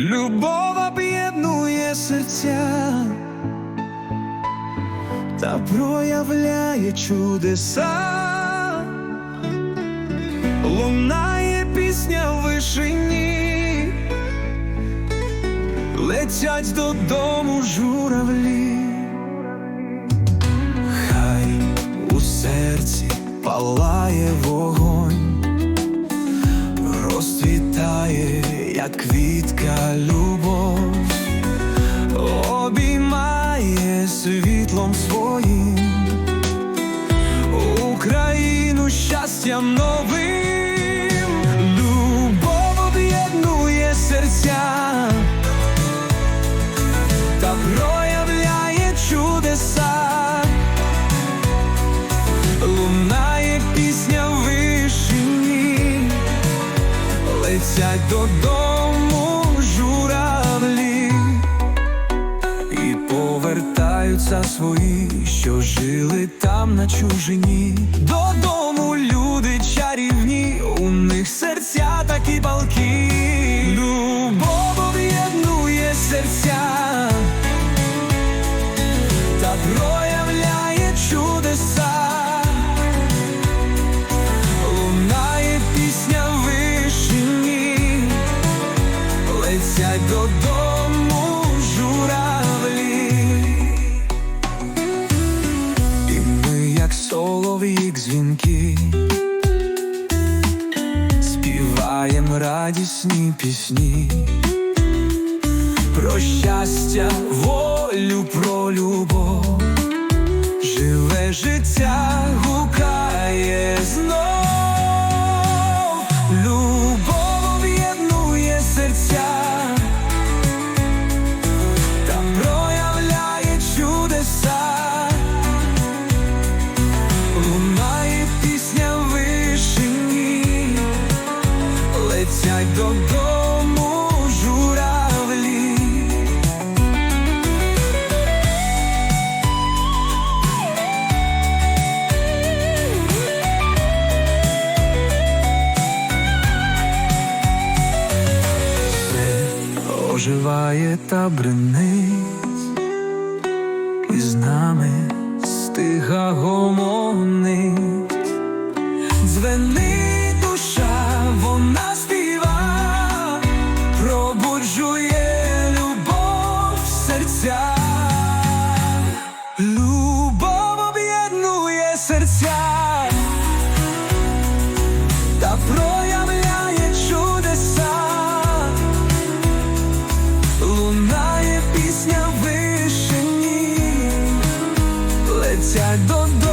Любов об'єднує серця та проявляє чудеса, лунає пісня в вишині, летять додому журавлі, хай у серці палає вогонь розцвітає, як квітка щастям новим, любов об'єднує серця. Та проявляє чудеса. Лунає пісня в вишині, летять додому журавлі. І повертаються свої, що жили там на чужині. Додому чудеса. Лунає пісня в вишині, летять додому журавлі. І ми, як солов'їк дзвінки, співаєм радісні пісні. Про щастя, волю, про любов, живе життя гукає знов, любов об'єднує серця та проявляє чудеса, лунає пісня в вишині, летять додому оживає та бринить, і з нами стига гомонить, лунає пісня